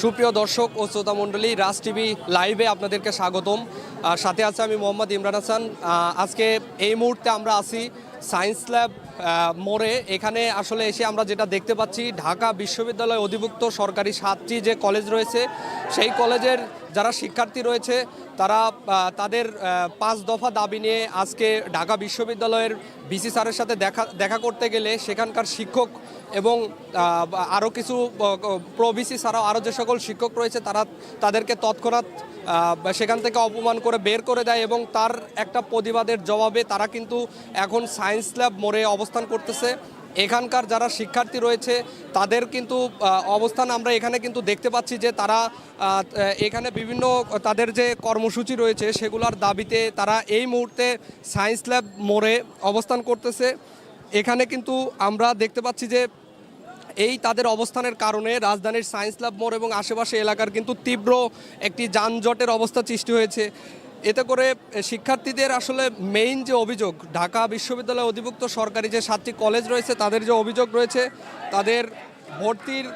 সুপ্রিয় দর্শক ও শ্রোতা মণ্ডলী, রাজ টিভি লাইভে আপনাদেরকে স্বাগতম। সাথে আছে আমি মোহাম্মদ ইমরান হাসান। আজকে এই মুহূর্তে আমরা আছি সায়েন্স ল্যাব মোড়ে। এখানে আসলে এসে আমরা যেটা দেখতে পাচ্ছি, ঢাকা বিশ্ববিদ্যালয় অধিভুক্ত সরকারি সাতটি যে কলেজ রয়েছে, সেই কলেজের যারা শিক্ষার্থী রয়েছে, তারা তাদের পাঁচ দফা দাবি নিয়ে আজকে ঢাকা বিশ্ববিদ্যালয়ের বিসি স্যারের সাথে দেখা দেখা করতে গেলে সেখানকার শিক্ষক এবং আরও কিছু প্রবিসি ছাড়াও আরও যে সকল শিক্ষক রয়েছে, তারা তাদেরকে তৎক্ষণাৎ সেখান থেকে অপমান করে বের করে দেয় এবং তার একটা প্রতিবাদের জবাবে তারা কিন্তু এখন সায়েন্স ল্যাব মোড়ে অবস্থান করতেছে। এখানকার যারা শিক্ষার্থী রয়েছে, তাদের কিন্তু অবস্থান আমরা এখানে কিন্তু দেখতে পাচ্ছি যে তারা এখানে বিভিন্ন, তাদের যে কর্মসূচি রয়েছে, সেগুলোর দাবিতে তারা এই মুহূর্তে সায়েন্স ল্যাব মোড়ে অবস্থান করতেছে। এখানে কিন্তু আমরা দেখতে পাচ্ছি যে এই তাদের অবস্থানের কারণে রাজধানীর সায়েন্স ল্যাব মোড় এবং আশেপাশে এলাকার কিন্তু তীব্র একটি যানজটের অবস্থা সৃষ্টি হয়েছে। এতে করে শিক্ষার্থীদের আসলে মেইন যে অভিযোগ, ঢাকা বিশ্ববিদ্যালয় অধিভুক্ত সরকারি যে সাতটি কলেজ রয়েছে, তাদের যে অভিযোগ রয়েছে, তাদের ভর্তির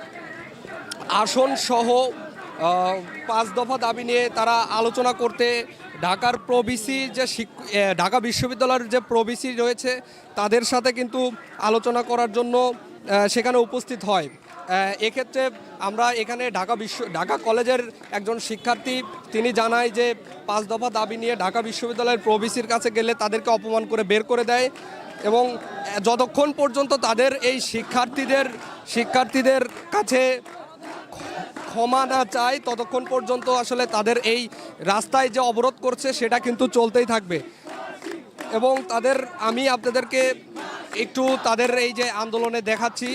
আসন সহ পাঁচ দফা দাবি নিয়ে তারা আলোচনা করতে ঢাকার প্রবিসি যে ঢাকা বিশ্ববিদ্যালয়ের যে প্রবিসি রয়েছে, তাদের সাথে কিন্তু আলোচনা করার জন্য সেখানে উপস্থিত হয়। এক্ষেত্রে আমরা এখানে ঢাকা বিশ্ব, ঢাকা কলেজের একজন শিক্ষার্থী, তিনি জানায় যে পাঁচ দফা দাবি নিয়ে ঢাকা বিশ্ববিদ্যালয়ের প্রবিসির কাছে গেলে তাদেরকে অপমান করে বের করে দেয় এবং যতক্ষণ পর্যন্ত তাদের এই শিক্ষার্থীদের শিক্ষার্থীদের কাছে ক্ষমা না চায়, ততক্ষণ পর্যন্ত আসলে তাদের এই রাস্তায় যে অবরোধ করছে, সেটা কিন্তু চলতেই থাকবে। এবং তাদের, আমি আপনাদেরকে একটু তাদের এই যে আন্দোলনে দেখাচ্ছি।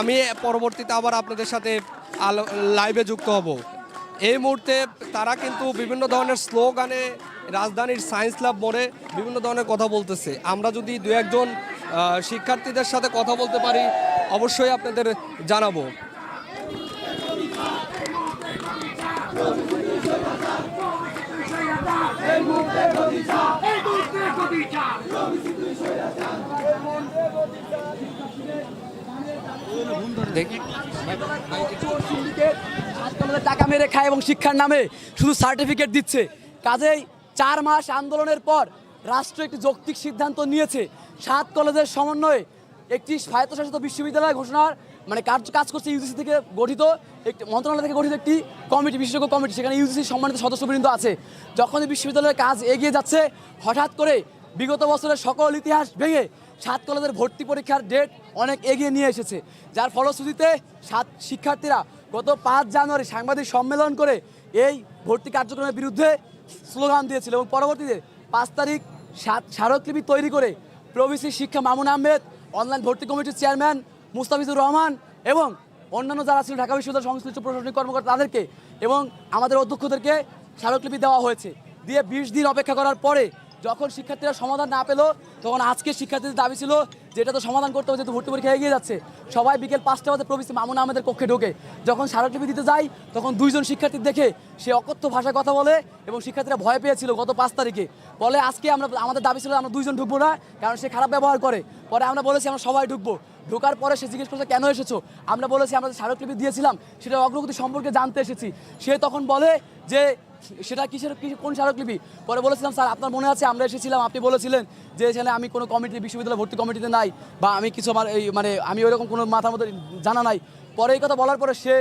আমি পরবর্তীতে আবার আপনাদের সাথে লাইভে যুক্ত হব। এই মুহূর্তে তারা কিন্তু বিভিন্ন ধরনের স্লোগানে রাজধানীর সায়েন্স ল্যাব মোড়ে বিভিন্ন ধরনের কথা বলতেছে। আমরা যদি দু একজন শিক্ষার্থীদের সাথে কথা বলতে পারি, অবশ্যই আপনাদের জানাব। দেখি সিন্ডিকেট টাকা মেরে খায় এবং শিক্ষার নামে শুধু সার্টিফিকেট দিচ্ছে। কাজেই চার মাস আন্দোলনের পর রাষ্ট্র একটি যৌক্তিক সিদ্ধান্ত নিয়েছে। সাত কলেজের সমন্বয়ে একটি স্বায়ত্তশাসিত বিশ্ববিদ্যালয় ঘোষণার মানে কার্য, কাজ করছে ইউজিসি থেকে গঠিত একটি, মন্ত্রণালয় থেকে গঠিত একটি কমিটি, বিশেষজ্ঞ কমিটি। সেখানে ইউজিসি সম্মানিত সদস্যবৃন্দ আছে। যখন এই বিশ্ববিদ্যালয়ের কাজ এগিয়ে যাচ্ছে, হঠাৎ করে বিগত বছরের সকল ইতিহাস ভেঙে সাত কলেজের ভর্তি পরীক্ষার ডেট অনেক এগিয়ে নিয়ে এসেছে। যার ফলশ্রুতিতে সাত শিক্ষার্থীরা গত পাঁচ জানুয়ারি সাংবাদিক সম্মেলন করে এই ভর্তি কার্যক্রমের বিরুদ্ধে স্লোগান দিয়েছিল এবং পরবর্তীতে পাঁচ তারিখ সাত স্মারকলিপি তৈরি করে প্রবিসি শিক্ষা মামুন আহমেদ, অনলাইন ভর্তি কমিটির চেয়ারম্যান মুস্তাফিজুর রহমান এবং অন্যান্য যারা ছিল ঢাকা বিশ্ববিদ্যালয় সংশ্লিষ্ট প্রশাসনিক কর্মকর্তা তাদেরকে এবং আমাদের অধ্যক্ষদেরকে স্মারকলিপি দেওয়া হয়েছে। দিয়ে বিশ দিন অপেক্ষা করার পরে যখন শিক্ষার্থীরা সমাধান না পেল, তখন আজকে শিক্ষার্থীদের দাবি ছিল যে এটা তো সমাধান করতে হবে, যেহেতু ভর্তি পরীক্ষা এগিয়ে যাচ্ছে। সবাই বিকেল পাঁচটা বাজে প্রবেশি মামুন আমাদের কক্ষে ঢোকে। যখন স্মারকলিপি দিতে যাই তখন দুইজন শিক্ষার্থী দেখে সে অকথ্য ভাষায় কথা বলে এবং শিক্ষার্থীরা ভয় পেয়েছিল গত পাঁচ তারিখে। বলে আজকে আমরা, আমাদের দাবি ছিল আমরা দুইজন ঢুকবো না, কারণ সে খারাপ ব্যবহার করে। পরে আমরা বলেছি আমরা সবাই ঢুকবো। ঢোকার পরে সে জিজ্ঞেস করছে, কেন এসেছ? আমরা বলেছি, আমরা স্মারকলিপি দিয়েছিলাম সেটা অগ্রগতি সম্পর্কে জানতে এসেছি। সে তখন বলে যে সেটা কিসের কোন স্মারকলিপি? পরে বলেছিলাম, স্যার, আপনার মনে আছে? আমরা এসেছিলাম, আপনি বলেছিলেন যে এখানে আমি কোনো কমিটি বিশ্ববিদ্যালয় ভর্তি কমিটিতে নাই বা আমি কিছু আমার এই মানে আমি ওইরকম কোনো মাথার মধ্যে জানা নাই। পরে এই কথা বলার পরে সে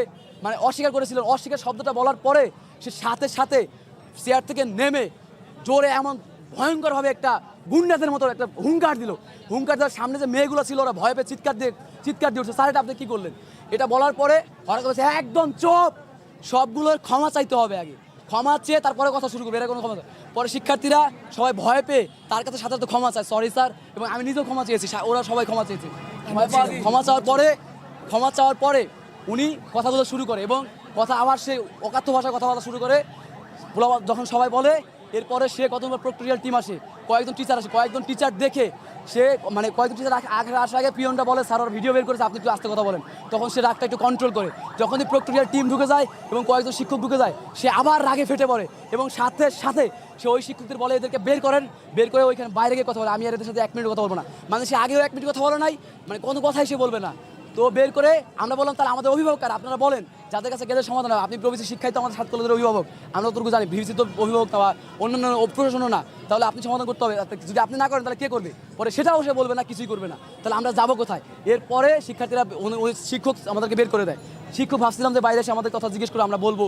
মানে অস্বীকার করেছিল। অস্বীকার শব্দটা বলার পরে সে সাথে সাথে চেয়ার থেকে নেমে জোরে এমন ভয়ঙ্করভাবে একটা গুন্ডাদের মতো একটা হুঙ্কার দিল। হুঙ্কার দেওয়ার সামনে যে মেয়েগুলো ছিল, ওরা ভয় পেয়ে চিৎকার দিয়ে চিৎকার দিয়ে উঠছে। স্যার, এটা আপনি কী করলেন? এটা বলার পরে হঠাৎ করেছে একদম চোপ! সবগুলোর ক্ষমা চাইতে হবে আগে। ক্ষমা চেয়ে তারপরে কথা শুরু করবে এটা কোনো ক্ষমা পরে শিক্ষার্থীরা সবাই ভয় পেয়ে তার কাছে সাথে ক্ষমা চায় সরি স্যার এবং আমি নিজেও ক্ষমা চেয়েছি ওরা সবাই ক্ষমা চেয়েছে। ক্ষমা চাওয়ার পরে, ক্ষমা চাওয়ার পরে উনি কথা কথাগুলো শুরু করে এবং কথা আবার সে অকাথ্য ভাষায় কথা বলা শুরু করে। যখন সবাই বলে, এরপরে সে কত প্রক্টোরিয়াল টিম আসে, কয়েকজন টিচার আসে, কয়েকজন টিচার দেখে সে মানে কয়েকজন টিচার আগে আসার আগে পিয়নটা বলে, স্যার, ওর ভিডিও বের করেছে, আপনি একটু আস্তে কথা বলেন। তখন সে রাগটা একটু কন্ট্রোল করে। যখনই প্রক্রিয়ার টিম ঢুকে যায় এবং কয়েকজন শিক্ষক ঢুকে যায়, সে আবার রাগে ফেটে পড়ে এবং সাথে সাথে সে ওই শিক্ষকদের বলে, এদেরকে বের করেন। বের করে ওইখানে বাইরে গিয়ে কথা বলে। আমি আর এদের সাথে এক মিনিট কথা বলব না। মানে সে আগেও এক মিনিট কথা বলে নাই মানে কোনো কথাই সে বলবে না। তো বের করে আমরা বললাম, তাহলে আমাদের অভিভাবক কারা? আপনারা বলেন, যাদের কাছে গেলে সমাধান হবে। আপনি প্রবেশী শিক্ষায় তো আমাদের সাত কলেজের অভিভাবক। আমরা যতটুকু জানি ভিসি তো অভিভাবক বা অন্যান্য প্রশাসনও না। তাহলে আপনি সমাধান করতে হবে। যদি আপনি না করেন, তাহলে কে করবে? পরে সেটাও সে বলবে না, কিছুই করবে না। তাহলে আমরা যাব কোথায়? এরপরে শিক্ষার্থীরা শিক্ষক আমাদেরকে বের করে দেয়। শিক্ষক ভাবছিলাম যে বাইরে এসে আমাদের কথা জিজ্ঞেস করে আমরা বলব।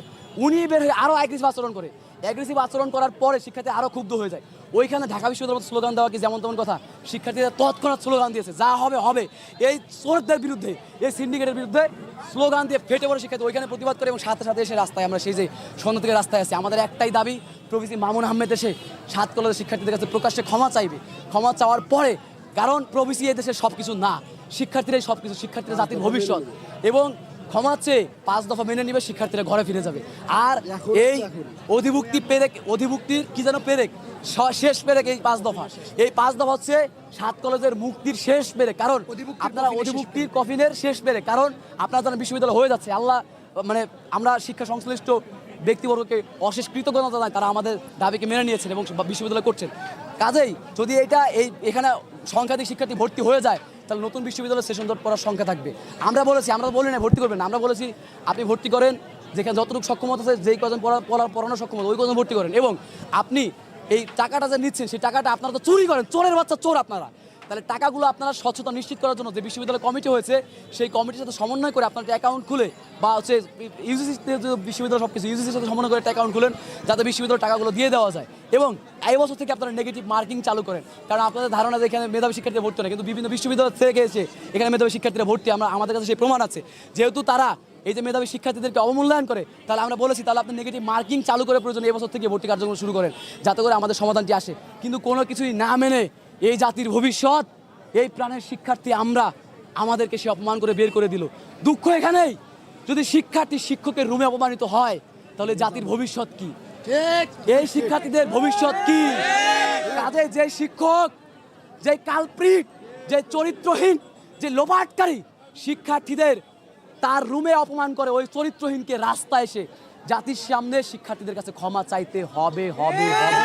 উনি বের হয়ে আরও অ্যাগ্রেসিভ আচরণ করে। অ্যাগ্রেসিভ আচরণ করার পরে শিক্ষার্থী আরও ক্ষুব্ধ হয়ে যায়। ওইখানে ঢাকা বিশ্ববিদ্যালয়ের স্লোগান দেওয়া কি যেমন তেমন কথা? শিক্ষার্থীরা তৎক্ষণাৎ স্লোগান দিয়েছে, যা হবে হবে। এই চোরদের বিরুদ্ধে, এই সিন্ডিকেটের বিরুদ্ধে স্লোগান দিয়ে ফেটে পড়ে শিক্ষার্থী, ওইখানে প্রতিবাদ করে এবং সাথে সাথে এসে রাস্তায় আমরা সেই যে সন্ধ্যা থেকে রাস্তায় আছি, আমাদের একটাই দাবি প্রভৃতি মামুন আহমেদ এসে সাত কলেজের শিক্ষার্থীদের কাছে প্রকাশ্যে ক্ষমা চাইবে। ক্ষমা চাওয়ার পরে, কারণ প্রভৃতি এই দেশের সব কিছু না, শিক্ষার্থীরাই সব কিছু শিক্ষার্থীরা জাতির ভবিষ্যৎ। এবং ক্ষমা চেয়ে পাঁচ দফা মেনে নিবে শিক্ষার্থীরা ঘরে ফিরে যাবে। আর এই অধিভুক্তি পেরেক অধিভুক্তির কি যেন পেরেক? শেষ পেরেক এই পাঁচ দফা। এই পাঁচ দফা হচ্ছে সাত কলেজের মুক্তির শেষ পেরেক। কারণ আপনারা অধিভুক্তির কফিনের শেষ পেরেক। কারণ আপনারা যেন বিশ্ববিদ্যালয় হয়ে যাচ্ছে। আল্লাহ মানে আমরা শিক্ষা সংশ্লিষ্ট ব্যক্তিবর্গকে অশেষ কৃতজ্ঞতা জানাই। তারা আমাদের দাবিকে মেনে নিয়েছেন এবং বিশ্ববিদ্যালয় করছেন। কাজেই যদি এটা এই এখানে সংখ্যাধিক শিক্ষার্থী ভর্তি হয়ে যায় তাহলে নতুন বিশ্ববিদ্যালয়ের সেশন জট পড়ার সংখ্যা থাকবে। আমরা বলেছি, আমরা বলি না ভর্তি করবেন আমরা বলেছি, আপনি ভর্তি করেন, যেখানে যতটুকু সক্ষমতা আছে, যেই কজন পড়া পড়া, পড়ানোর সক্ষমতা, ওই কজন ভর্তি করেন। এবং আপনি এই টাকাটা যে নিচ্ছেন, সেই টাকাটা আপনারা তো চুরি করেন, চোরের বাচ্চা, চোর আপনারা। তাহলে টাকাগুলো আপনারা স্বচ্ছতা নিশ্চিত করার জন্য যে বিশ্ববিদ্যালয় কমিটি হয়েছে, সেই কমিটির সাথে সমন্বয় করে আপনার অ্যাকাউন্ট খুলে বা হচ্ছে ইউজিসি বিশ্ববিদ্যালয় সব কিছু ইউজিসির সাথে সমন্বয় করে একটা অ্যাকাউন্ট খুলেন, যাতে বিশ্ববিদ্যালয় টাকাগুলো দিয়ে দেওয়া যায়। এবং এই বছর থেকে আপনারা নেগেটিভ মার্কিং চালু করেন। কারণ আপনাদের ধারণা যে এখানে মেধাবী শিক্ষার্থীরা ভর্তি না, কিন্তু বিভিন্ন বিশ্ববিদ্যালয় থেকে এসে এখানে মেধাবী শিক্ষার্থীরা ভর্তি, আমরা, আমাদের কাছে সেই প্রমাণ আছে। যেহেতু তারা এই যে মেধাবী শিক্ষার্থীদেরকে অবমূল্যায়ন করে, তাহলে আমরা বলেছি, তাহলে আপনি নেগেটিভ মার্কিং চালু করে প্রয়োজন এবছর থেকে ভর্তি কার্যক্রম শুরু করেন, যাতে করে আমাদের সমাধানটি আসে। কিন্তু কোনো কিছুই না মেনে এই জাতির ভবিষ্যৎ এই প্রাণের শিক্ষার্থী আমরা আমাদেরকে সে অপমান করে বের করে দিল। দুঃখ এখানেই। যদি শিক্ষার্থী শিক্ষকের রুমে অপমানিত হয় তাহলে জাতির ভবিষ্যৎ কি? এই শিক্ষার্থীদের ভবিষ্যৎ কি? কাজে যে শিক্ষক যে কালপ্রিট যে চরিত্রহীন যে লোবাটকারী শিক্ষার্থীদের তার রুমে অপমান করে ওই চরিত্রহীনকে রাস্তায় এসে জাতির সামনে শিক্ষার্থীদের কাছে ক্ষমা চাইতে হবে হবে হবে।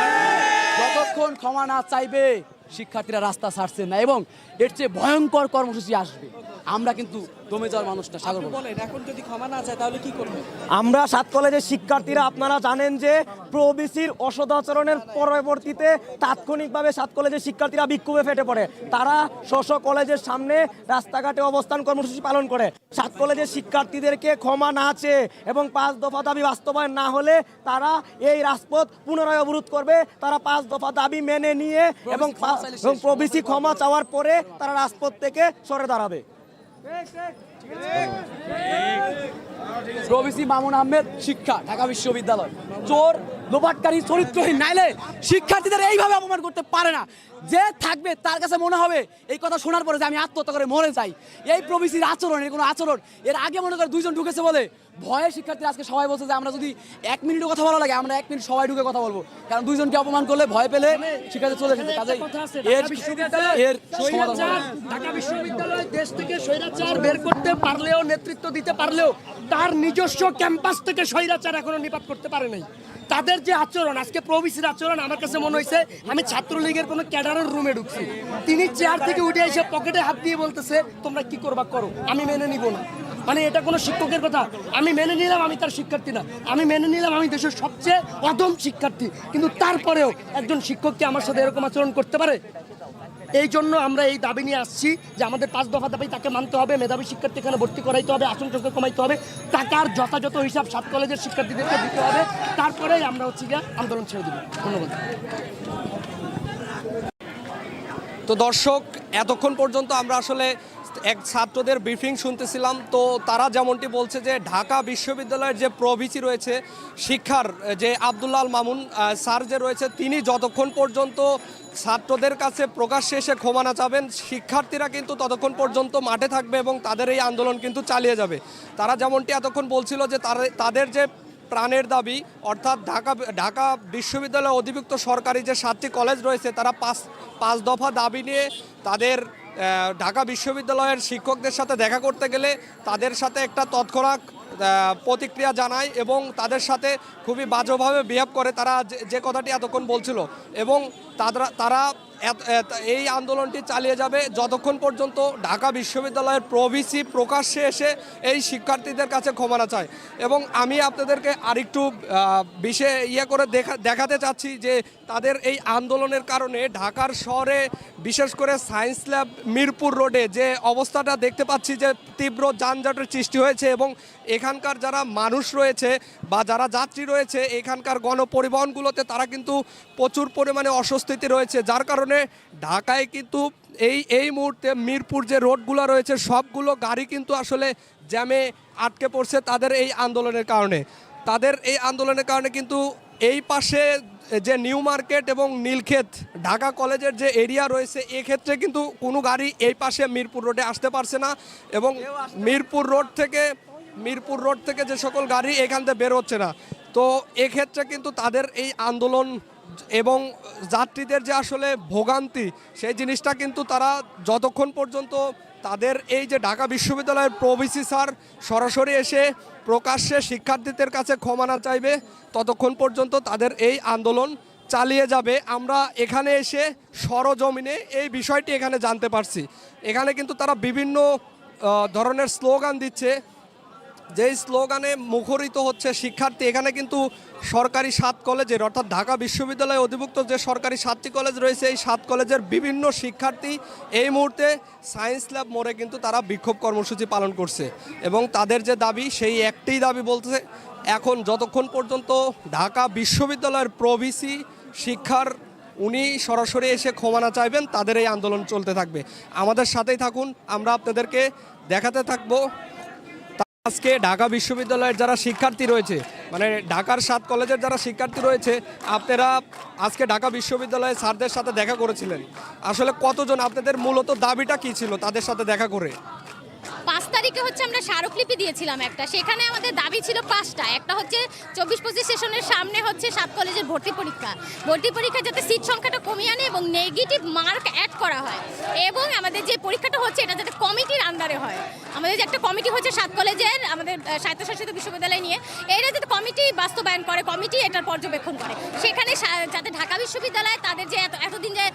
যতক্ষণ ক্ষমা না চাইবে শিক্ষার্থীরা রাস্তা ছাড়ছে না এবং এর চেয়ে ভয়ঙ্কর কর্মসূচি আসবে। আমরা কিন্তু দমে যাওয়ার মানুষটা সাগর বলেন এখন যদি ক্ষমা না চায় তাহলে কি করবে? আমরা সাত কলেজের শিক্ষার্থীরা আপনারা জানেন যে প্রবিসির অসদাচরণের পরবর্তীতে তাৎক্ষণিকভাবে সাত কলেজের শিক্ষার্থীরা বিক্ষোভে ফেটে পড়ে। তারা শশ কলেজের সামনে রাস্তাঘাটে অবস্থান কর্মসূচি পালন করে। সাত কলেজের শিক্ষার্থীদেরকে ক্ষমা না চেয়ে এবং পাঁচ দফা দাবি বাস্তবায়ন না হলে তারা এই রাজপথ পুনরায় অবরোধ করবে। তারা পাঁচ দফা দাবি মেনে নিয়ে এবং শেষ। এবং প্রবিসি ক্ষমা চাওয়ার পরে তারা রাজপথ থেকে সরে দাঁড়াবে। প্রবিসি মামুন আহমেদ শিক্ষা ঢাকা বিশ্ববিদ্যালয়। চোর লোপাটকারী চরিত্রহীন নাইলে শিক্ষার্থীদের এইভাবে অপমান করতে পারে না। যে থাকবে তার কাছে মনে হবে এই কথা শোনার পরে যে আমি আত্মহত্যা করে মরে যাই। এই প্রবিসির আচরণ এর কোনো আচরণ এর আগে মনে করে দুইজন ঢুকেছে বলে ভয়ে শিক্ষার্থী আজকে সবাই বলছে যে আমরা যদি এক মিনিটও কথা বলা লাগে আমরা এক মিনিট সবাই ঢুকে কথা বলব। কারণ দুইজনকে অপমান করলে ভয় পেলে শিক্ষার্থী চলে এসেছে। কাজে এর এর ঢাকা বিশ্ববিদ্যালয় দেশ থেকে স্বৈরাচার বের করতে পারলেও নেতৃত্ব দিতে পারলেও তার নিজস্ব ক্যাম্পাস থেকে স্বৈরাচার এখনও নিপাত করতে পারে নাই। তাদের যে আচরণ আজকে প্রবিসির আচরণ আমার কাছে মনে হয়েছে আমি ছাত্রলীগের কোনো ক্যাডারের রুমে ঢুকছি। তিনি চেয়ার থেকে উঠে এসে পকেটে হাত দিয়ে বলতেছে, তোমরা কি করবা করো? আমি মেনে নিব না। মানে এটা কোনো শিক্ষকের কথা। আমি মেনে নিলাম আমি তার শিক্ষার্থী না। আমি মেনে নিলাম আমি দেশের সবচেয়ে অদম শিক্ষার্থী। কিন্তু তারপরেও একজন শিক্ষক কি আমার সাথে এরকম আচরণ করতে পারে? এই জন্য আমরা এই দাবি নিয়ে আসছি যে আমাদের পাঁচ দফা দাবি তাকে মানতে হবে। মেধাবী শিক্ষার্থী এখানে ভর্তি করাইতে হবে, আসন সংখ্যা কমাইতে হবে। টাকার যথাযথ হিসাব সাত কলেজের শিক্ষার্থীদেরকে দিতে হবে। তারপরেই আমরা হচ্ছে গিয়ে আন্দোলন ছেড়ে দিব। ধন্যবাদ। তো দর্শক, এতক্ষণ পর্যন্ত আমরা আসলে এক ছাত্রদের ব্রিফিং শুনতেছিলাম। তো তারা যেমনটি বলছে যে, ঢাকা বিশ্ববিদ্যালয়ের যে প্রভিসি রয়েছে, শিক্ষার যে আবদুল্লাল মামুন স্যার যে রয়েছে, তিনি যতক্ষণ পর্যন্ত ছাত্রদের কাছে প্রকাশ্যে এসে ক্ষমা না চাবেন, শিক্ষার্থীরা কিন্তু ততক্ষণ পর্যন্ত মাঠে থাকবে এবং তাদের এই আন্দোলন কিন্তু চালিয়ে যাবে। তারা যেমনটি এতক্ষণ বলছিল যে তাদের যে প্রাণের দাবি, অর্থাৎ ঢাকা ঢাকা বিশ্ববিদ্যালয় অধিভুক্ত সরকারি যে সাতটি কলেজ রয়েছে, তারা পাঁচ পাঁচ দফা দাবি নিয়ে তাদের ঢাকা বিশ্ববিদ্যালয়ের শিক্ষকদের সাথে দেখা করতে গেলে তাদের সাথে একটা তৎক্ষণাৎ প্রতিক্রিয়া জানায় এবং তাদের সাথে খুবই বাজেভাবে বিহেভ করে। তারা যে- কথাটি এতক্ষণ বলছিল এবং তারা এই আন্দোলনটি চালিয়ে যাবে যতক্ষণ পর্যন্ত ঢাকা বিশ্ববিদ্যালয়ের প্রভিসি প্রকাশ্যে এসে এই শিক্ষার্থীদের কাছে ক্ষমা না চায়। এবং আমি আপনাদেরকে আরেকটু বিষয়ে ইয়ে করে দেখা, দেখাতে চাচ্ছি যে তাদের এই আন্দোলনের কারণে ঢাকার শহরে বিশেষ করে সায়েন্স ল্যাব মিরপুর রোডে যে অবস্থাটা দেখতে পাচ্ছি যে তীব্র যানজটের সৃষ্টি হয়েছে এবং এখানকার যারা মানুষ রয়েছে বা যারা যাত্রী রয়েছে, এখানকার গণপরিবহনগুলোতে তারা কিন্তু প্রচুর পরিমাণে অস্বস্তিতে রয়েছে। যার কারণে ঢাকায় কিন্তু এই এই মুহূর্তে মিরপুর যে রোডগুলো রয়েছে সবগুলো গাড়ি কিন্তু আসলে জ্যামে আটকে পড়ছে তাদের এই আন্দোলনের কারণে। তাদের এই আন্দোলনের কারণে কিন্তু এই পাশে যে নিউ মার্কেট এবং নীলক্ষেত ঢাকা কলেজের যে এরিয়া রয়েছে এক্ষেত্রে কিন্তু কোনো গাড়ি এই পাশে মিরপুর রোডে আসতে পারছে না এবং মিরপুর রোড থেকে মিরপুর রোড থেকে যে সকল গাড়ি এখান থেকে বের হচ্ছে না। তো এক্ষেত্রে কিন্তু তাদের এই আন্দোলন এবং যাত্রীদের যে আসলে ভোগান্তি, সেই জিনিসটা কিন্তু তারা যতক্ষণ পর্যন্ত তাদের এই যে ঢাকা বিশ্ববিদ্যালয়ের প্রভিসি স্যার সরাসরি এসে প্রকাশ্যে শিক্ষার্থীদের কাছে ক্ষমা না চাইবে, ততক্ষণ পর্যন্ত তাদের এই আন্দোলন চালিয়ে যাবে। আমরা এখানে এসে সরজমিনে এই বিষয়টি এখানে জানতে পারছি। এখানে কিন্তু তারা বিভিন্ন ধরনের স্লোগান দিচ্ছে। যেই স্লোগানে মুখরিত হচ্ছে শিক্ষার্থী, এখানে কিন্তু সরকারি সাত কলেজের, অর্থাৎ ঢাকা বিশ্ববিদ্যালয়ে অধিভুক্ত যে সরকারি সাতটি কলেজ রয়েছে, এই সাত কলেজের বিভিন্ন শিক্ষার্থী এই মুহূর্তে সায়েন্স ল্যাব মোড়ে কিন্তু তারা বিক্ষোভ কর্মসূচি পালন করছে। এবং তাদের যে দাবি, সেই একটি দাবি বলছে এখন যতক্ষণ পর্যন্ত ঢাকা বিশ্ববিদ্যালয়ের প্রভিসি শিক্ষার, উনি সরাসরি এসে ক্ষমানা চাইবেন, তাদের এই আন্দোলন চলতে থাকবে। আমাদের সাথেই থাকুন, আমরা আপনাদেরকে দেখাতে থাকব। আজকে ঢাকা বিশ্ববিদ্যালয়ের যারা শিক্ষার্থী রয়েছে মানে ঢাকার সাত কলেজের যারা শিক্ষার্থী রয়েছে, আপনারা আজকে ঢাকা বিশ্ববিদ্যালয়ের স্যারদের সাথে দেখা করেছিলেন। আসলে কতজন, আপনাদের মূলত দাবিটা কি ছিল তাদের সাথে দেখা করে? পাঁচ তারিখে হচ্ছে আমরা স্মারকলিপি দিয়েছিলাম একটা। সেখানে আমাদের দাবি ছিল পাঁচটা। একটা হচ্ছে চব্বিশ পঁচিশ সেশনের সামনে হচ্ছে সাত কলেজের ভর্তি পরীক্ষা। ভর্তি পরীক্ষা যাতে সিট সংখ্যাটা কমিয়ে আনে এবং নেগেটিভ মার্ক অ্যাড করা হয়। এবং আমাদের যে পরীক্ষাটা হচ্ছে, এটা যাতে কমিটির আন্ডারে হয়। আমাদের যে একটা কমিটি হচ্ছে সাত কলেজের, আমাদের স্বায়ত্তশাসিত বিশ্ববিদ্যালয় নিয়ে। এটা যাতে কমিটি বাস্তবায়ন করে, কমিটি এটার পর্যবেক্ষণ করে। সেখানে যাতে ঢাকা বিশ্ববিদ্যালয় তাদের যে এত, এতদিন যে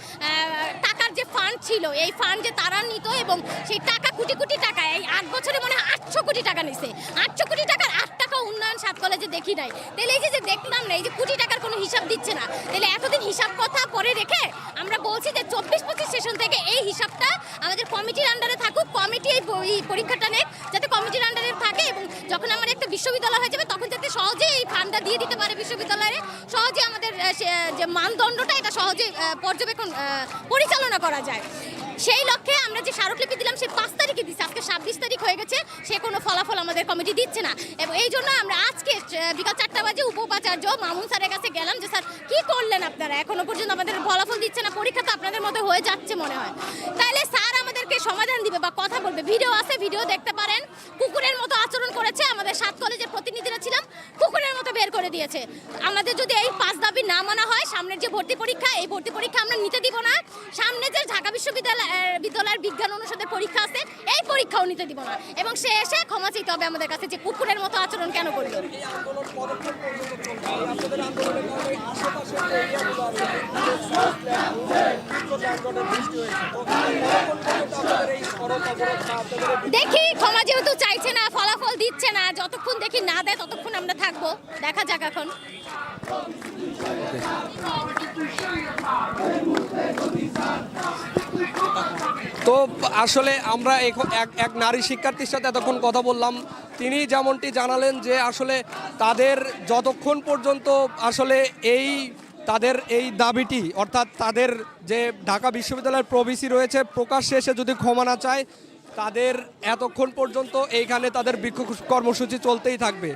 টাকার যে ফান্ড ছিল, এই ফান্ড যে তারা নিত এবং সেই টাকা কোটি কোটি টাকা এই আট বছরে মনে হয় আটশো কোটি টাকা নিছে। আটশো কোটি টাকার আট টাকা উন্নয়ন সাত কলেজে দেখি নাই। তাহলে এই যে দেখলাম না, এই যে কোটি টাকার কোনো হিসাব দিচ্ছে না। তাহলে এতদিন হিসাব কথা পরে রেখে আমরা বলছি যে চব্বিশ পঁচিশ সেশন থেকে এই হিসাবটা আমাদের কমিটির আন্ডারে থাকুক, কমিটি এই পরীক্ষাটা নেক, যাতে কমিটির আন্ডারে থাকে এবং যখন আমার একটা বিশ্ববিদ্যালয় হয়ে যাবে, তখন যাতে সহজে এই ফান্ডটা দিয়ে দিতে পারে বিশ্ববিদ্যালয়ে। সহজে আমাদের যে মানদণ্ডটা, এটা সহজে পর্যবেক্ষণ পরিচালনা করা যায়। সেই লক্ষ্যে আমরা যে স্মারকলিপি দিলাম সেই পাঁচ তারিখে দিচ্ছি আজকে ছাব্বিশ তারিখ হয়ে গেছে, সে কোনো ফলাফল আমাদের কমিটি দিচ্ছে না। এবং এই জন্য আমরা আজকে বিকাল চারটা বাজে উপাচার্য মামুন স্যারের কাছে গেলাম যে, স্যার, কি করলেন আপনারা? এখনও পর্যন্ত আমাদের ফলাফল দিচ্ছে না, পরীক্ষা তো আপনাদের মতো হয়ে যাচ্ছে মনে হয়। তাহলে স্যার আমাদেরকে সমাধান দিবে বা কথা বলবে। ভিডিও আছে, ভিডিও দেখতে পারেন। কুকুরের মতো আচরণ করেছে। আমাদের সাত কলেজের প্রতিনিধিরা ছিলাম। কুকুরের মতো বের করে দিয়েছে। আমাদের যদি এই পাঁচ দাবি না মানা হয়, সামনের যে ভর্তি পরীক্ষা, এই ভর্তি পরীক্ষা আমরা নিতে দিব না। সামনে যে ঢাকা বিশ্ববিদ্যালয় বিদ্যালয়ের বিজ্ঞান অনুষদের পরীক্ষা আছে, এই পরীক্ষাও নিতে দিব না। এবং সে এসে ক্ষমা চাইতে হবে আমাদের কাছে যে কুকুরের মতো আচরণ কেন করল দেখি, ক্ষমা যেহেতু চাইছে না, ফলাফল দিচ্ছে না, যতক্ষণ দেখি না দেয়, ততক্ষণ আমরা থাকব। দেখা যাক এখন। তো আসলে আমরা এক নারী শিক্ষার্থীর সাথে এতক্ষণ কথা বললাম। তিনি যেমনটি জানালেন যে আসলে তাদের যতক্ষণ পর্যন্ত আসলে এই তাদের এই দাবিটি, অর্থাৎ তাদের যে ঢাকা বিশ্ববিদ্যালয়ের প্রবিসি রয়েছে, প্রকাশ্যে এসে যদি ক্ষমা না চায়, তাদের এতক্ষণ পর্যন্ত এইখানে তাদের বিক্ষোভ কর্মসূচি চলতেই থাকবে।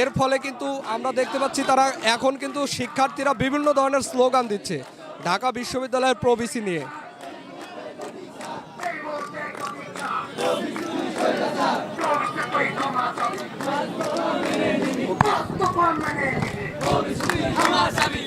এর ফলে কিন্তু আমরা দেখতে পাচ্ছি তারা এখন কিন্তু শিক্ষার্থীরা বিভিন্ন ধরনের স্লোগান দিচ্ছে ঢাকা বিশ্ববিদ্যালয়ের প্রবিসি নিয়ে।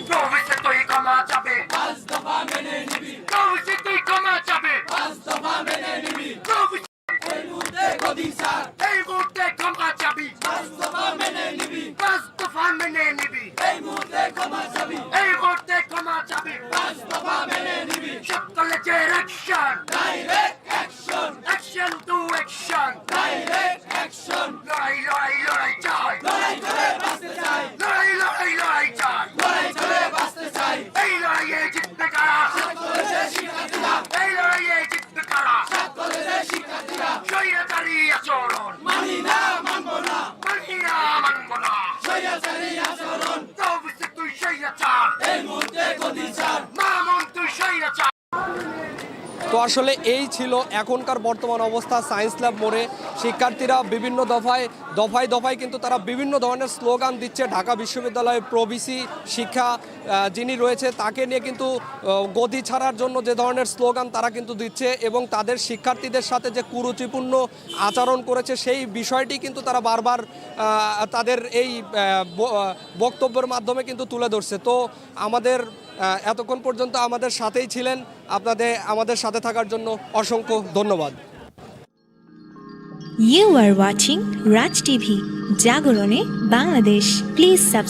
Provincia তুই ক্ষমা চাবে পাঁচ দফা মেনে নিবি প্রভিসি তুই ক্ষমা চাবে পাঁচ দফা মেনে নিবি প্রভিসি এই মুহূর্তে গদি স্যার এই মুহূর্তে ক্ষমা চাবি পাঁচ দফা মেনে নিবি পাঁচ দফা মেনে নিবি এই মুহূর্তে ক্ষমা চাবি এই মুহূর্তে ক্ষমা চাবি পাঁচ দফা মেনে নিবি আসলে এই ছিল এখনকার বর্তমান অবস্থা সায়েন্স ল্যাব মোড়ে। শিক্ষার্থীরা বিভিন্ন দফায় দফায় দফায় কিন্তু তারা বিভিন্ন ধরনের স্লোগান দিচ্ছে ঢাকা বিশ্ববিদ্যালয়ে প্রবিসি শিক্ষা যিনি রয়েছে তাকে নিয়ে কিন্তু গদি ছাড়ার জন্য যে ধরনের স্লোগান তারা কিন্তু দিচ্ছে এবং তাদের শিক্ষার্থীদের সাথে যে কুরুচিপূর্ণ আচরণ করেছে সেই বিষয়টি কিন্তু তারা বারবার তাদের এই বক্তব্যের মাধ্যমে কিন্তু তুলে ধরছে। তো আমাদের এতক্ষণ পর্যন্ত আমাদের সাথেই ছিলেন। আপনাদের, আমাদের সাথে থাকার জন্য অসংখ্য ধন্যবাদ। You are watching Raj TV জাগরণে বাংলাদেশ প্লিজ